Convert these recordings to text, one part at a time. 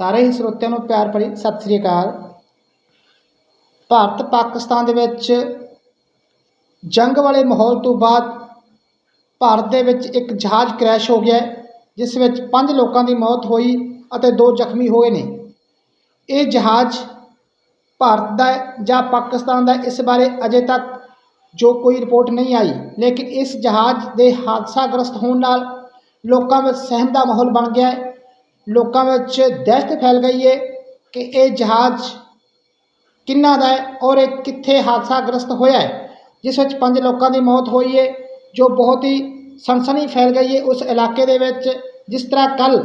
ਸਾਰੇ ਹੀ ਸਰੋਤਿਆਂ ਨੂੰ ਪਿਆਰ ਭਰੀ ਸਤਿ ਸ੍ਰੀ ਅਕਾਲ। ਭਾਰਤ ਪਾਕਿਸਤਾਨ ਦੇ ਵਿੱਚ ਜੰਗ ਵਾਲੇ ਮਾਹੌਲ ਤੋਂ ਬਾਅਦ ਭਾਰਤ ਦੇ ਵਿੱਚ ਇੱਕ ਜਹਾਜ਼ ਕ੍ਰੈਸ਼ ਹੋ ਗਿਆ ਜਿਸ ਵਿੱਚ ਪੰਜ ਲੋਕਾਂ ਦੀ ਮੌਤ ਹੋਈ ਅਤੇ ਦੋ ਜ਼ਖਮੀ ਹੋਏ ਨੇ। ਇਹ ਜਹਾਜ਼ ਭਾਰਤ ਦਾ ਜਾਂ ਪਾਕਿਸਤਾਨ ਦਾ ਇਸ ਬਾਰੇ ਅਜੇ ਤੱਕ ਜੋ ਕੋਈ ਰਿਪੋਰਟ ਨਹੀਂ ਆਈ। ਲੇਕਿਨ ਇਸ ਜਹਾਜ਼ ਦੇ ਹਾਦਸਾਗ੍ਰਸਤ ਹੋਣ ਨਾਲ ਲੋਕਾਂ ਵਿੱਚ ਸਹਿਮ ਦਾ ਮਾਹੌਲ ਬਣ ਗਿਆ ਹੈ। ਲੋਕਾਂ ਵਿੱਚ ਦਹਿਸ਼ਤ ਫੈਲ ਗਈ ਹੈ ਕਿ ਇਹ ਜਹਾਜ਼ ਕਿੰਨਾ ਦਾ ਹੈ ਔਰ ਇਹ ਕਿੱਥੇ ਹਾਦਸਾਗ੍ਰਸਤ ਹੋਇਆ ਹੈ, ਜਿਸ ਵਿੱਚ ਪੰਜ ਲੋਕਾਂ ਦੀ ਮੌਤ ਹੋਈ ਹੈ ਜੋ ਬਹੁਤ ਹੀ ਸਨਸਨੀ ਫੈਲ ਗਈ ਹੈ ਉਸ ਇਲਾਕੇ ਦੇ ਵਿੱਚ, ਜਿਸ ਤਰ੍ਹਾਂ ਕੱਲ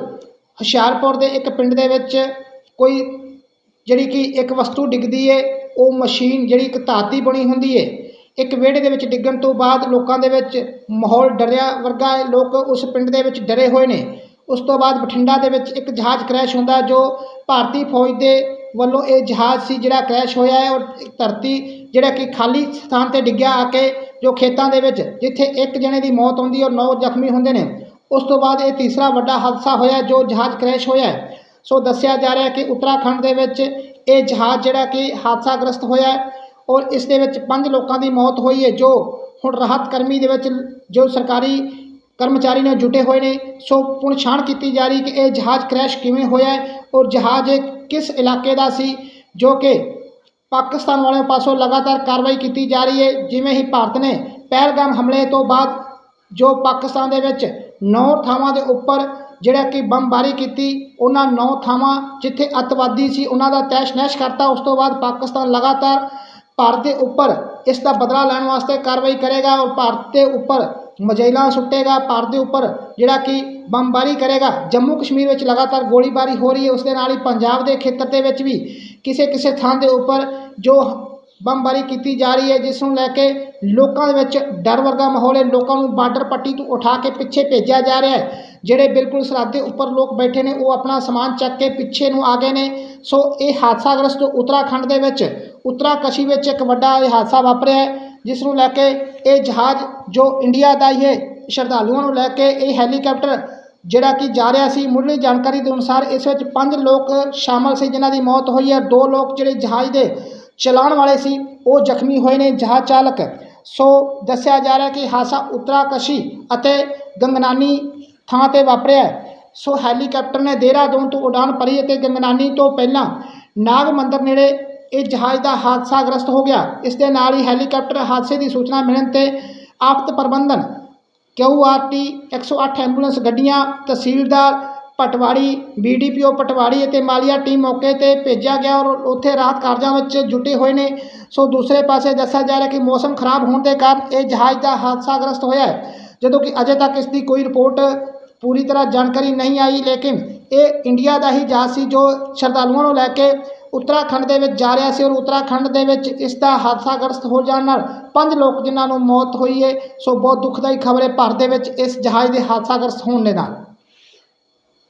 ਹੁਸ਼ਿਆਰਪੁਰ ਦੇ ਇੱਕ ਪਿੰਡ ਦੇ ਵਿੱਚ ਕੋਈ ਜਿਹੜੀ ਕਿ ਇੱਕ ਵਸਤੂ ਡਿੱਗਦੀ ਹੈ ਉਹ ਮਸ਼ੀਨ ਜਿਹੜੀ ਇੱਕ ਧਾਤ ਦੀ ਬਣੀ ਹੁੰਦੀ ਹੈ ਇੱਕ ਵਿਹੜੇ ਦੇ ਵਿੱਚ ਡਿੱਗਣ ਤੋਂ ਬਾਅਦ ਲੋਕਾਂ ਦੇ ਵਿੱਚ ਮਾਹੌਲ ਡਰਿਆ ਵਰਗਾ ਹੈ ਲੋਕ ਉਸ ਪਿੰਡ ਦੇ ਵਿੱਚ ਡਰੇ ਹੋਏ ਨੇ। ਉਸ ਤੋਂ ਬਾਅਦ ਬਠਿੰਡਾ ਦੇ ਵਿੱਚ ਇੱਕ ਜਹਾਜ਼ ਕ੍ਰੈਸ਼ ਹੁੰਦਾ ਜੋ ਭਾਰਤੀ ਫੌਜ ਦੇ ਵੱਲੋਂ ਇਹ ਜਹਾਜ਼ ਸੀ ਜਿਹੜਾ ਕ੍ਰੈਸ਼ ਹੋਇਆ ਹੈ ਔਰ ਧਰਤੀ ਜਿਹੜਾ ਕਿ ਖਾਲੀ ਸਥਾਨ ਤੇ ਡਿੱਗਿਆ ਆ ਕੇ ਜੋ ਖੇਤਾਂ ਦੇ ਵਿੱਚ, ਜਿੱਥੇ ਇੱਕ ਜਣੇ ਦੀ ਮੌਤ ਹੁੰਦੀ ਔਰ ਨੌ ਜ਼ਖਮੀ ਹੁੰਦੇ ਨੇ। ਉਸ ਤੋਂ ਬਾਅਦ ਇਹ ਤੀਸਰਾ ਵੱਡਾ ਹਾਦਸਾ ਹੋਇਆ ਜੋ ਜਹਾਜ਼ ਕ੍ਰੈਸ਼ ਹੋਇਆ ਹੈ। ਸੋ ਦੱਸਿਆ ਜਾ ਰਿਹਾ ਕਿ ਉੱਤਰਾਖੰਡ ਦੇ ਵਿੱਚ ਇਹ ਜਹਾਜ਼ ਜਿਹੜਾ ਕਿ ਹਾਦਸਾਗ੍ਰਸਤ ਹੋਇਆ ਔਰ ਇਸ ਦੇ ਵਿੱਚ ਪੰਜ ਲੋਕਾਂ ਦੀ ਮੌਤ ਹੋਈ ਹੈ ਜੋ ਹੁਣ ਰਾਹਤ ਕਰਮੀ ਦੇ ਵਿੱਚ ਜੋ ਸਰਕਾਰੀ ਕਰਮਚਾਰੀ ਨੇ ਜੁਟੇ ਹੋਏ ਨੇ। ਸੋ ਪੁਣਛਾਣ ਕੀਤੀ ਜਾ ਰਹੀ ਕਿ ਇਹ ਜਹਾਜ਼ ਕ੍ਰੈਸ਼ ਕਿਵੇਂ ਹੋਇਆ ਔਰ ਜਹਾਜ਼ ਕਿਸ ਇਲਾਕੇ ਦਾ ਸੀ, ਜੋ ਕਿ ਪਾਕਿਸਤਾਨ ਵਾਲਿਆਂ ਪਾਸੋਂ ਲਗਾਤਾਰ ਕਾਰਵਾਈ ਕੀਤੀ ਜਾ ਰਹੀ ਹੈ। ਜਿਵੇਂ ਹੀ ਭਾਰਤ ਨੇ ਪਹਿਲਗਾਮ ਹਮਲੇ ਤੋਂ ਬਾਅਦ ਜੋ ਪਾਕਿਸਤਾਨ ਦੇ ਵਿੱਚ ਨੌ ਥਾਵਾਂ ਦੇ ਉੱਪਰ ਜਿਹੜਾ ਕਿ ਬੰਬਾਰੀ ਕੀਤੀ, ਉਹਨਾਂ ਨੌ ਥਾਵਾਂ ਜਿੱਥੇ ਅੱਤਵਾਦੀ ਸੀ, ਉਹਨਾਂ ਦਾ ਤੈਸ਼ ਨੈਸ਼ ਕਰਤਾ। ਉਸ ਤੋਂ ਬਾਅਦ ਪਾਕਿਸਤਾਨ ਲਗਾਤਾਰ ਭਾਰਤ ਦੇ ਉੱਪਰ ਇਸ ਦਾ ਬਦਲਾ ਲੈਣ ਵਾਸਤੇ ਕਾਰਵਾਈ ਕਰੇਗਾ ਔਰ ਭਾਰਤ ਦੇ ਉੱਪਰ ਮਜੈਲਾਂ ਸੁੱਟੇਗਾ ਭਾਰਤ ਦੇ ਉੱਪਰ, ਜਿਹੜਾ ਕਿ ਬੰਬਾਰੀ ਕਰੇਗਾ। ਜੰਮੂ ਕਸ਼ਮੀਰ ਵਿੱਚ ਲਗਾਤਾਰ ਗੋਲੀਬਾਰੀ ਹੋ ਰਹੀ ਹੈ। ਉਸ ਦੇ ਨਾਲ ਹੀ ਪੰਜਾਬ ਦੇ ਖੇਤਰ ਦੇ ਵਿੱਚ ਵੀ ਕਿਸੇ ਕਿਸੇ ਥਾਂ ਦੇ ਉੱਪਰ ਜੋ ਬੰਬਾਰੀ ਕੀਤੀ ਜਾ ਰਹੀ ਹੈ, ਜਿਸ ਨੂੰ ਲੈ ਕੇ ਲੋਕਾਂ ਦੇ ਵਿੱਚ ਡਰ ਵਰਗਾ ਮਾਹੌਲ ਹੈ। ਲੋਕਾਂ ਨੂੰ ਬਾਰਡਰ ਪੱਟੀ ਤੋਂ ਉਠਾ ਕੇ ਪਿੱਛੇ ਭੇਜਿਆ ਜਾ ਰਿਹਾ ਹੈ। ਜਿਹੜੇ ਬਿਲਕੁਲ ਸਰਹੱਦ ਦੇ ਉੱਪਰ ਲੋਕ ਬੈਠੇ ਨੇ, ਉਹ ਆਪਣਾ ਸਮਾਨ ਚੱਕ ਕੇ ਪਿੱਛੇ ਨੂੰ ਆ ਗਏ ਨੇ। ਸੋ ਇਹ ਹਾਦਸਾਗ੍ਰਸਤ ਉੱਤਰਾਖੰਡ ਦੇ ਵਿੱਚ, ਉੱਤਰਾਕਸ਼ੀ ਵਿੱਚ ਇੱਕ ਵੱਡਾ ਇਹ ਹਾਦਸਾ ਵਾਪਰਿਆ ਹੈ। ਜਿਸ ਨੂੰ ਲੈ ਕੇ ਇਹ ਜਹਾਜ਼ ਜੋ ਇੰਡੀਆ ਦਾ ਹੀ ਹੈ, ਸ਼ਰਧਾਲੂਆਂ ਨੂੰ ਲੈ ਕੇ ਇਹ ਹੈਲੀਕਾਪਟਰ ਜਿਹੜਾ ਕਿ ਜਾ ਰਿਹਾ ਸੀ, ਮੁੱਢਲੀ ਜਾਣਕਾਰੀ ਦੇ ਅਨੁਸਾਰ ਇਸ ਵਿੱਚ ਪੰਜ ਲੋਕ ਸ਼ਾਮਲ ਸੀ, ਜਿਨ੍ਹਾਂ ਦੀ ਮੌਤ ਹੋਈ ਹੈ। ਦੋ ਲੋਕ ਜਿਹੜੇ ਜਹਾਜ਼ ਦੇ ਚਲਾਉਣ ਵਾਲੇ ਸੀ, ਉਹ ਜ਼ਖਮੀ ਹੋਏ ਨੇ ਜਹਾਜ਼ ਚਾਲਕ। ਸੋ ਦੱਸਿਆ ਜਾ ਰਿਹਾ ਕਿ ਹਾਦਸਾ ਉੱਤਰਾਕਸ਼ੀ ਅਤੇ ਗੰਗਨਾਨੀ ਥਾਂ ਤੇ ਵਾਪਰਿਆ ਸੋ ਹੈਲੀਕਾਪਟਰ ਨੇ ਦੇਹਰਾਦੂਨ ਤੋਂ ਉਡਾਨ ਭਰੀ ਅਤੇ ਗੰਗਨਾਨੀ ਤੋਂ ਪਹਿਲਾਂ ਨਾਗ ਮੰਦਰ ਨੇੜੇ ਇਹ ਜਹਾਜ਼ ਦਾ ਹਾਦਸਾਗ੍ਰਸਤ ਹੋ ਗਿਆ। ਇਸ ਦੇ ਨਾਲ ਹੀ ਹੈਲੀਕਾਪਟਰ ਹਾਦਸੇ ਦੀ ਸੂਚਨਾ ਮਿਲਣ ਤੇ ਆਫਤ ਪ੍ਰਬੰਧਨ ਕਿਊਆਰਟੀ 108 ਐਂਬੂਲੈਂਸ ਗੱਡੀਆਂ, ਤਹਿਸੀਲਦਾਰ ਪਟਵਾੜੀ ਬੀਡੀਪੀਓ ਪਟਵਾੜੀ ਅਤੇ ਮਾਲੀਆ ਟੀਮ ਮੌਕੇ ਤੇ ਭੇਜਿਆ ਗਿਆ ਔਰ ਉੱਥੇ ਰਾਹਤ ਕਾਰਜਾਂ ਵਿੱਚ ਜੁਟੇ ਹੋਏ ਨੇ। ਸੋ ਦੂਸਰੇ ਪਾਸੇ ਦੱਸਿਆ ਜਾ ਰਿਹਾ ਕਿ ਮੌਸਮ ਖਰਾਬ ਹੋਣ ਦੇ ਕਾਰਨ ਇਹ ਜਹਾਜ਼ ਦਾ ਹਾਦਸਾਗ੍ਰਸਤ ਹੋਇਆ ਹੈ, ਜਦੋਂ ਕਿ ਅਜੇ ਤੱਕ ਇਸ ਦੀ ਕੋਈ ਰਿਪੋਰਟ ਪੂਰੀ ਤਰ੍ਹਾਂ ਜਾਣਕਾਰੀ ਨਹੀਂ ਆਈ, ਲੇਕਿਨ ਇਹ ਇੰਡੀਆ ਦਾ ਹੀ ਜਹਾਜ਼ ਸੀ ਜੋ ਸ਼ਰਧਾਲੂਆਂ ਨੂੰ ਲੈ ਕੇ ਉੱਤਰਾਖੰਡ ਦੇ ਵਿੱਚ ਜਾ ਰਿਹਾ ਸੀ ਔਰ ਉੱਤਰਾਖੰਡ ਦੇ ਵਿੱਚ ਇਸ ਦਾ ਹਾਦਸਾਗ੍ਰਸਤ ਹੋ ਜਾਣ ਨਾਲ ਪੰਜ ਲੋਕ ਜਿਨ੍ਹਾਂ ਨੂੰ ਮੌਤ ਹੋਈ ਹੈ, ਸੋ ਬਹੁਤ ਦੁਖਦਾਈ ਖਬਰ ਹੈ, ਭਾਰਤ ਦੇ ਵਿੱਚ ਇਸ ਜਹਾਜ਼ ਦੇ ਹਾਦਸਾਗ੍ਰਸਤ ਹੋਣ ਦੇ ਨਾਲ।